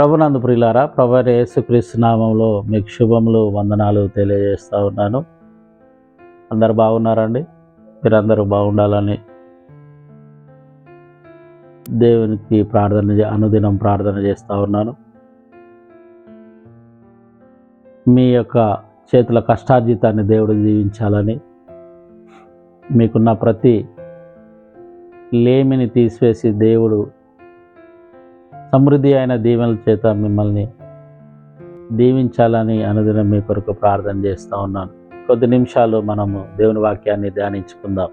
ప్రభునందు ప్రియులారా ప్రభు యేసుక్రీస్తు నామంలో మీకు శుభములు వందనాలు తెలియజేస్తూ ఉన్నాను. అందరు బాగున్నారండి? మీరందరూ బాగుండాలని దేవునికి ప్రార్థన అనుదినం ప్రార్థన చేస్తూ ఉన్నాను. మీ యొక్క చేతుల కష్టార్జితాన్ని దేవుడు దీవించాలని మీకున్న ప్రతి లేమిని తీసివేసి దేవుడు సమృద్ధి అయిన దీవెనల చేత మిమ్మల్ని దీవించాలని అనుదినం మీ కొరకు ప్రార్థన చేస్తూ ఉన్నాను. కొద్ది నిమిషాలు మనము దేవుని వాక్యాన్ని ధ్యానించుకుందాం.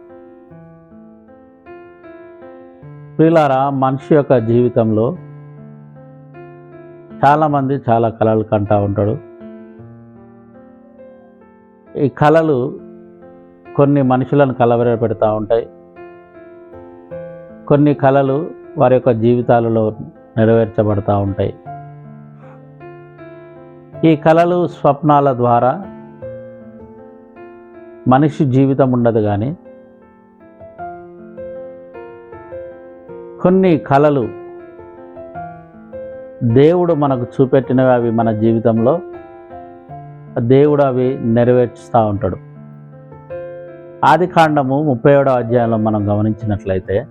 ప్రియులారా మనిషి యొక్క జీవితంలో చాలామంది చాలా కళలు కంటూ ఉంటాడు. ఈ కళలు కొన్ని మనుషులను కలవర పెడతా ఉంటాయి. కొన్ని కళలు వారి యొక్క జీవితాలలో నెరవేర్చబడతా ఉంటాయి. ఈ కళలు స్వప్నాల ద్వారా మనిషి జీవితం ఉండదు కానీ కొన్ని కళలు దేవుడు మనకు చూపెట్టినవి అవి మన జీవితంలో దేవుడు అవి నెరవేర్చుతూ ఉంటాడు. ఆది కాండము ముప్పై ఏడో అధ్యాయంలో మనం గమనించినట్లయితే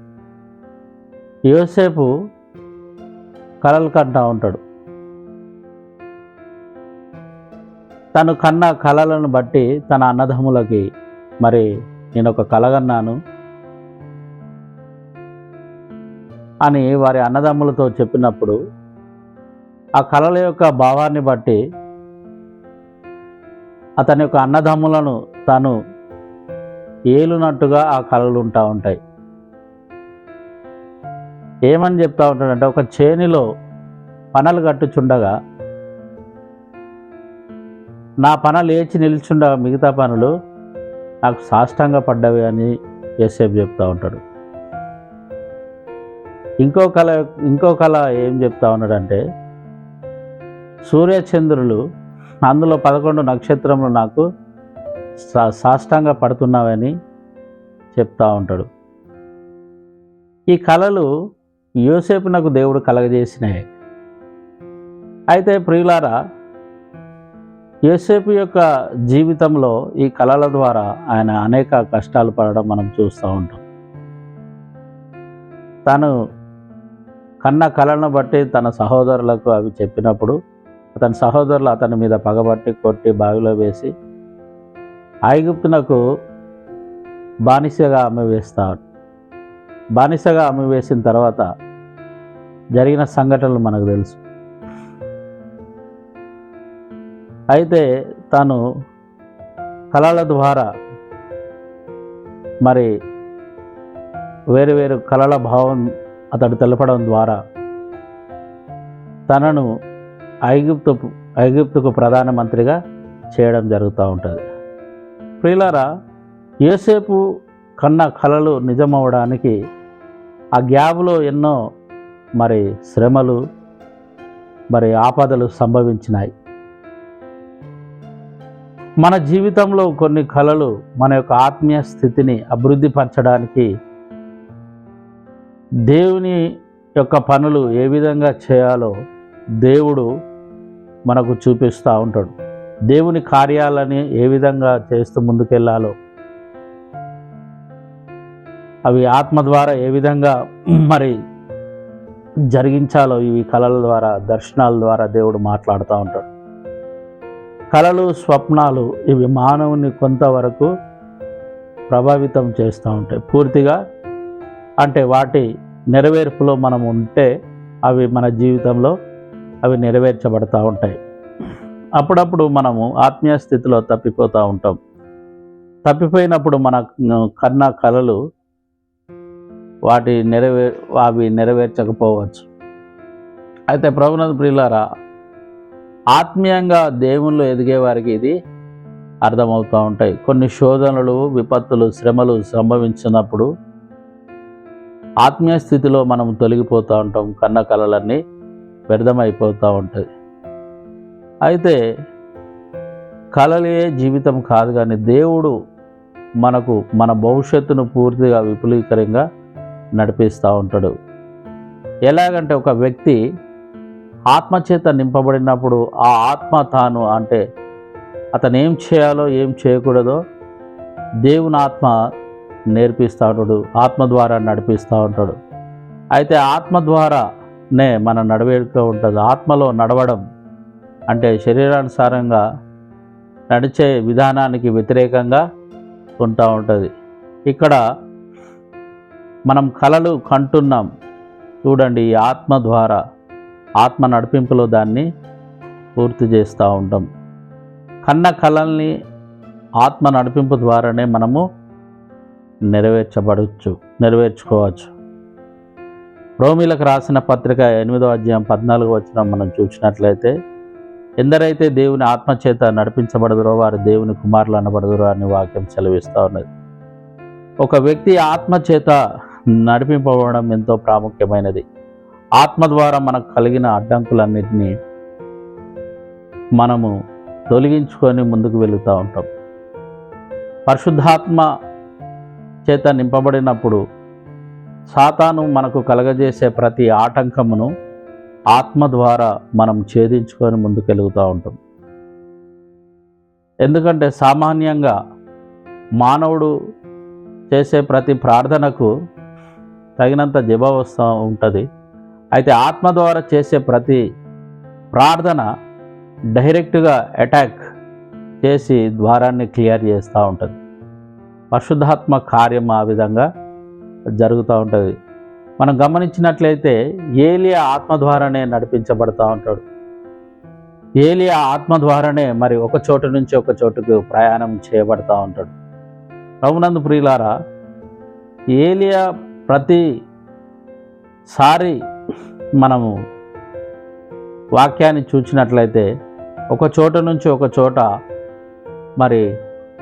యోసేపు కలలు కంటా ఉంటాడు. తను కన్న కళలను బట్టి తన అన్నదమ్ములకి మరి నేను ఒక కలగన్నాను అని వారి అన్నదమ్ములతో చెప్పినప్పుడు ఆ కళల యొక్క భావాన్ని బట్టి అతని యొక్క అన్నదమ్ములను తను ఏలునట్టుగా ఆ కళలు ఉంటా ఉంటాయి. ఏమని చెప్తా ఉంటాడంటే ఒక చేనిలో పనలు కట్టుచుండగా నా పన లేచి నిల్చుండగా మిగతా పనులు నాకు సాష్టంగా పడ్డవి అని ఏసేపు చెప్తా ఉంటాడు. ఇంకో కళ ఇంకో కళ ఏం చెప్తా ఉన్నాడంటే సూర్యచంద్రులు అందులో పదకొండు నక్షత్రములు నాకు సా సాష్టంగా పడుతున్నావని చెప్తా ఉంటాడు. ఈ కళలు యోసేపునకు దేవుడు కలగజేసినాయి అయితే ప్రియులారా యోసేపు యొక్క జీవితంలో ఈ కళల ద్వారా ఆయన అనేక కష్టాలు పడడం మనం చూస్తూ ఉంటాం. తను కన్న కళను బట్టి తన సహోదరులకు అవి చెప్పినప్పుడు అతని సహోదరులు అతని మీద పగబట్టి కొట్టి బావిలో వేసి ఐగుప్తునకు బానిసగా అమ్మి వేస్తారు బానిసగా అమ్మి వేసిన తర్వాత జరిగిన సంఘటనలు మనకు తెలుసు. అయితే తను కళల ద్వారా మరి వేరు వేరు కళల భావం అతడు తెలపడం ద్వారా తనను ఐగుప్తు ఐగుప్తుకు ప్రధానమంత్రిగా చేయడం జరుగుతూ ఉంటుంది. ప్రియులారా ఏసేపు కన్న కళలు నిజమవడానికి ఆ గ్యాబ్లో ఎన్నో మరి శ్రమలు మరి ఆపదలు సంభవించినాయి. మన జీవితంలో కొన్ని కళలు మన యొక్క ఆత్మీయ స్థితిని అభివృద్ధి పరచడానికి దేవుని యొక్క పనులు ఏ విధంగా చేయాలో దేవుడు మనకు చూపిస్తూ ఉంటాడు. దేవుని కార్యాలని ఏ విధంగా చేస్తూ ముందుకెళ్ళాలో అవి ఆత్మ ద్వారా ఏ విధంగా మరి జరిగించాలో ఇవి కళల ద్వారా దర్శనాల ద్వారా దేవుడు మాట్లాడుతూ ఉంటాడు. కళలు స్వప్నాలు ఇవి మానవుని కొంతవరకు ప్రభావితం చేస్తూ ఉంటాయి. పూర్తిగా అంటే వాటి నెరవేర్పులో మనం ఉంటే అవి మన జీవితంలో అవి నెరవేర్చబడతా ఉంటాయి. అప్పుడప్పుడు మనము ఆత్మీయ స్థితిలో తప్పిపోతూ ఉంటాం. తప్పిపోయినప్పుడు మన కన్న కళలు వాటి నెరవే అవి నెరవేర్చకపోవచ్చు. అయితే ప్రభునంద ప్రియులారా ఆత్మీయంగా దేవుళ్ళు ఎదిగే వారికి ఇది అర్థమవుతూ ఉంటాయి. కొన్ని శోధనలు విపత్తులు శ్రమలు సంభవించినప్పుడు ఆత్మీయ స్థితిలో మనం తొలగిపోతూ ఉంటాం. కన్న కళలన్నీ వ్యర్థమైపోతూ ఉంటాయి. అయితే కళలే జీవితం కాదు కానీ దేవుడు మనకు మన భవిష్యత్తును పూర్తిగా విపులీకరంగా నడిపిస్తూ ఉంటాడు. ఎలాగంటే ఒక వ్యక్తి ఆత్మచేత నింపబడినప్పుడు ఆ ఆత్మ తాను అంటే అతను ఏం చేయాలో ఏం చేయకూడదో దేవుని ఆత్మ నేర్పిస్తూ ఉంటాడు ఆత్మ ద్వారా నడిపిస్తూ ఉంటాడు. అయితే ఆత్మ ద్వారానే మన నడవేడుక ఉంటుంది. ఆత్మలో నడవడం అంటే శరీరానుసారంగా నడిచే విధానానికి వ్యతిరేకంగా ఉంటా ఉంటుంది. ఇక్కడ మనం కలలు కంటున్నాం. చూడండి ఈ ఆత్మ ద్వారా ఆత్మ నడిపింపులో దాన్ని పూర్తి చేస్తూ ఉంటాం కన్న కళల్ని ఆత్మ నడిపింపు ద్వారానే మనము నెరవేర్చబడవచ్చు నెరవేర్చుకోవచ్చు. రోమిలకు రాసిన పత్రిక ఎనిమిదో అధ్యాయం పద్నాలుగు వచ్చిన మనం చూసినట్లయితే ఎందరైతే దేవుని ఆత్మచేత నడిపించబడదురో వారు దేవుని కుమారులు అనబడదురో అని వాక్యం సెలవిస్తూ ఉన్నది. ఒక వ్యక్తి ఆత్మచేత నడిపింపబడడం ఎంతో ప్రాముఖ్యమైనది. ఆత్మ ద్వారా మనకు కలిగిన అడ్డంకులన్నింటినీ మనము తొలగించుకొని ముందుకు వెళుతూ ఉంటాం. పరిశుద్ధాత్మ చేత నింపబడినప్పుడు సాతాను మనకు కలగజేసే ప్రతి ఆటంకమును ఆత్మ ద్వారా మనం ఛేదించుకొని ముందుకెలుగుతూ ఉంటాం. ఎందుకంటే సామాన్యంగా మానవుడు చేసే ప్రతి ప్రార్థనకు తగినంత జవాబు వస్తూ ఉంటుంది. అయితే ఆత్మ ద్వారా చేసే ప్రతి ప్రార్థన డైరెక్ట్గా అటాక్ చేసి ద్వారాన్ని క్లియర్ చేస్తూ ఉంటుంది. పరిశుద్ధాత్మ కార్యం ఆ విధంగా జరుగుతూ ఉంటుంది. మనం గమనించినట్లయితే ఏలియా ఆత్మ ద్వారానే నడిపించబడుతూ ఉంటాడు. ఏలియా ఆత్మ ద్వారానే మరి ఒక చోటు నుంచి ఒక చోటుకు ప్రయాణం చేయబడతా ఉంటాడు. ప్రభునందు ప్రియులారా ఏలియా ప్రతి సారి మనము వాక్యాన్ని చూచినట్లయితే ఒక చోట నుంచి ఒక చోట మరి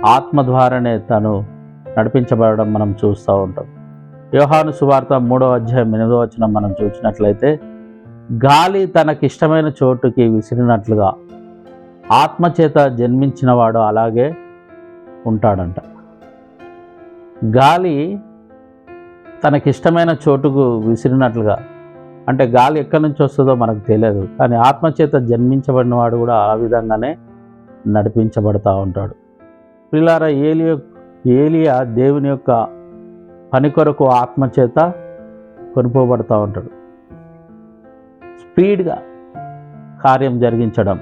ఆత్మ ద్వారానే తను నడిపించబడడం మనం చూస్తూ ఉంటాం. యోహాను సువార్త మూడో అధ్యాయం ఎనిమిదో వచ్చిన మనం చూసినట్లయితే గాలి తనకిష్టమైన చోటుకి విసిరినట్లుగా ఆత్మచేత జన్మించినవాడు అలాగే ఉంటాడంట. గాలి తనకిష్టమైన చోటుకు విసిరినట్లుగా. అంటే గాలి ఎక్కడి నుంచి వస్తుందో మనకు తెలియదు. కానీ ఆత్మచేత జన్మించబడిన వాడు కూడా ఆ విధంగానే నడిపించబడతా ఉంటాడు. పిల్లార ఏలి ఏలియా దేవుని యొక్క పని కొరకు ఆత్మచేత కొనుకోబడతా ఉంటాడు. స్పీడ్గా కార్యం జరిగించడం.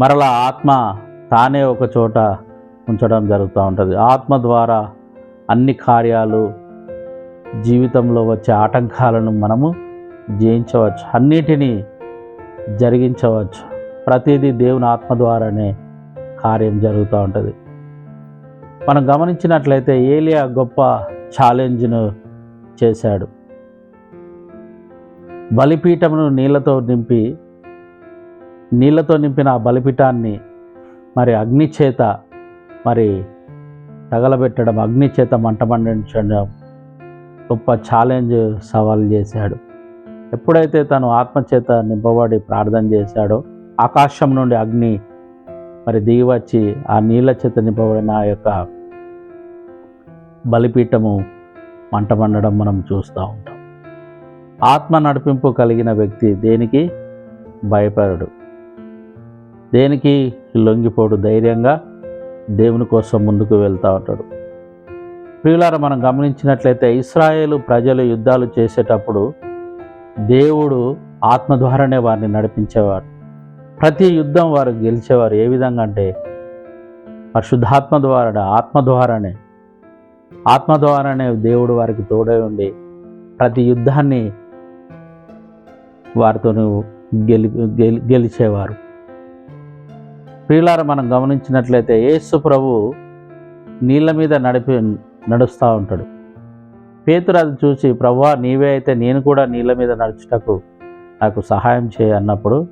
మరలా ఆత్మ తానే ఒక చోట ఉంచడం జరుగుతూ ఉంటుంది. ఆత్మ ద్వారా అన్ని కార్యాలు జీవితంలో వచ్చే ఆటంకాలను మనము జయించవచ్చు. అన్నిటినీ జరిగించవచ్చు. ప్రతిదీ దేవుని ఆత్మ ద్వారానే కార్యం జరుగుతూ ఉంటుంది. మనం గమనించినట్లయితే ఏలియా గొప్ప ఛాలెంజ్ను చేశాడు. బలిపీఠమును నీళ్ళతో నింపి నీళ్ళతో నింపిన ఆ బలిపీఠాన్ని మరి అగ్నిచేత మరి తగలబెట్టడం అగ్నిచేత మంటమండించడం మంట మండించడం గొప్ప ఛాలెంజ్ సవాల్ చేశాడు. ఎప్పుడైతే తను ఆత్మచేత నింపబడి ప్రార్థన చేశాడో ఆకాశం నుండి అగ్ని మరి దిగి వచ్చి ఆ నీళ్ళ చేత నింపబడిన ఆ యొక్క బలిపీఠము మంట మండడం మనం చూస్తూ ఉంటాం. ఆత్మ నడిపింపు కలిగిన వ్యక్తి దేనికి? భయపడడు దేనికి? లొంగిపోడు ధైర్యంగా దేవుని కోసం ముందుకు వెళ్తూ ఉంటాడు. ప్రియులారా మనం గమనించినట్లయితే ఇస్రాయేలు ప్రజలు యుద్ధాలు చేసేటప్పుడు దేవుడు ఆత్మ ద్వారానే వారిని నడిపించేవారు. ప్రతి యుద్ధం వారు గెలిచేవారు. ఏ విధంగా అంటే పరిశుద్ధాత్మ ద్వారా ఆత్మ ద్వారానే. ఆత్మ ద్వారానే దేవుడు వారికి తోడై ఉండి ప్రతి యుద్ధాన్ని వారితో గెలి గెలి గెలిచేవారు. ప్రియులార మనం గమనించినట్లయితే యేసు ప్రభు నీళ్ళ మీద నడిపి నడుస్తూ ఉంటాడు. పేతురు అది చూసి ప్రభా నీవే అయితే నేను కూడా నీళ్ళ మీద నడుచుటకు నాకు సహాయం చేయ అన్నప్పుడు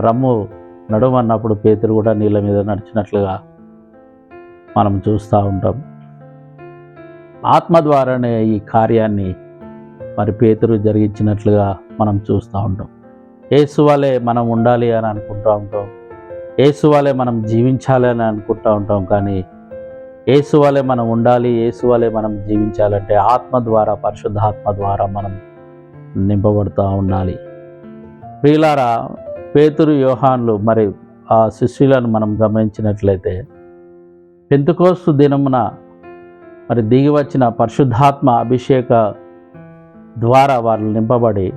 రమ్ము నడుమన్నప్పుడు పేతురు కూడా నీళ్ళ మీద నడిచినట్లుగా మనం చూస్తూ ఉంటాం. ఆత్మ ద్వారానే ఈ కార్యాన్ని మరి పేతురు జరిగించినట్లుగా మనం చూస్తూ ఉంటాం. ఏసు వలె మనం ఉండాలి అని అనుకుంటూ ఉంటాం. ఏసు వలె మనం జీవించాలి అని అనుకుంటూ ఉంటాం. కానీ ఏసు వలె మనం ఉండాలి ఏసు వలె మనం జీవించాలంటే ఆత్మ ద్వారా పరిశుద్ధాత్మ ద్వారా మనం నింపబడుతూ ఉండాలి. ప్రియులారా పేతురు యోహాన్లు మరి ఆ శిష్యులను మనం గమనించినట్లయితే పెంతుకోస్తు దినమున మరి దిగి వచ్చిన పరిశుద్ధాత్మ అభిషేక ద్వారా వారు నింపబడి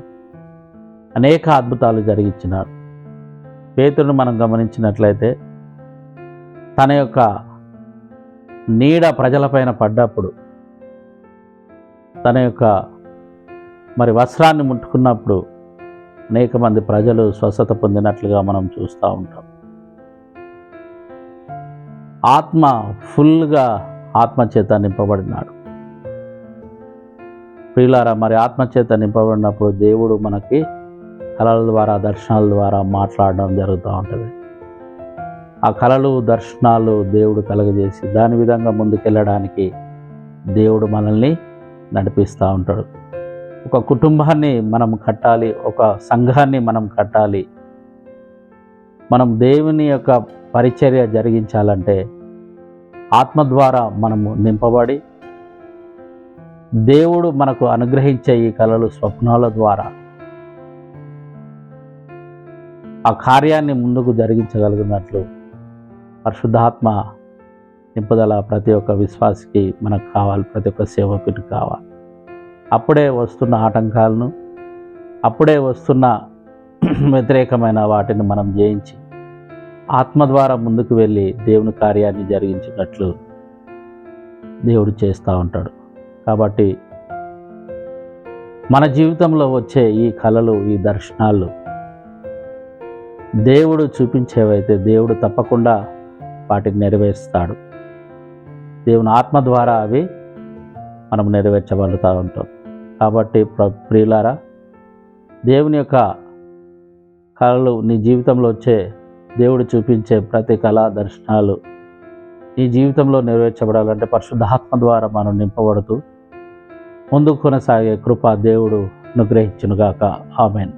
అనేక అద్భుతాలు జరిగించినారు. పేతురును మనం గమనించినట్లయితే తన యొక్క నీడ ప్రజలపైన పడ్డప్పుడు తన యొక్క మరి వస్త్రాన్ని ముట్టుకున్నప్పుడు అనేక మంది ప్రజలు స్వస్థత పొందినట్లుగా మనం చూస్తూ ఉంటాం. ఆత్మ ఫుల్గా ఆత్మచేత నింపబడినాడు. ప్రియులారా మరి ఆత్మచేత నింపబడినప్పుడు దేవుడు మనకి కళల ద్వారా దర్శనాల ద్వారా మాట్లాడడం జరుగుతూ ఉంటుంది. ఆ కళలు దర్శనాలు దేవుడు కలగజేసి దాని విధంగా ముందుకెళ్ళడానికి దేవుడు మనల్ని నడిపిస్తూ ఉంటాడు. ఒక కుటుంబాన్ని మనం కట్టాలి ఒక సంఘాన్ని మనం కట్టాలి మనం దేవుని యొక్క పరిచర్య జరిగించాలంటే ఆత్మ ద్వారా మనము నింపబడి దేవుడు మనకు అనుగ్రహించే ఈ కళలు స్వప్నాల ద్వారా ఆ కార్యాన్ని ముందుకు జరిగించగలిగినట్లు పరిశుద్ధాత్మ నింపుదల ప్రతి ఒక్క విశ్వాసికి మనకు కావాలి ప్రతి ఒక్క సేవకుడికి కావాలి. అప్పుడే వస్తున్న ఆటంకాలను అప్పుడే వస్తున్న వ్యతిరేకమైన వాటిని మనం జయించి ఆత్మ ద్వారా ముందుకు వెళ్ళి దేవుని కార్యాన్ని జరిగించినట్లు దేవుడు చేస్తూ ఉంటాడు. కాబట్టి మన జీవితంలో వచ్చే ఈ కళలు ఈ దర్శనాలు దేవుడు చూపించేవైతే దేవుడు తప్పకుండా వాటిని నెరవేరుస్తాడు. దేవుని ఆత్మ ద్వారా అవి మనం నెరవేర్చబడుతూ ఉంటాం. కాబట్టి ప్ర ప్రియులారా దేవుని యొక్క కళలు నీ జీవితంలో వచ్చే దేవుడు చూపించే ప్రతి కళా దర్శనాలు నీ జీవితంలో నెరవేర్చబడాలంటే పరిశుద్ధాత్మ ద్వారా మనం నింపబడుతూ ముందుకు కొనసాగే కృప దేవుడు అనుగ్రహించునుగాక. ఆమెన్.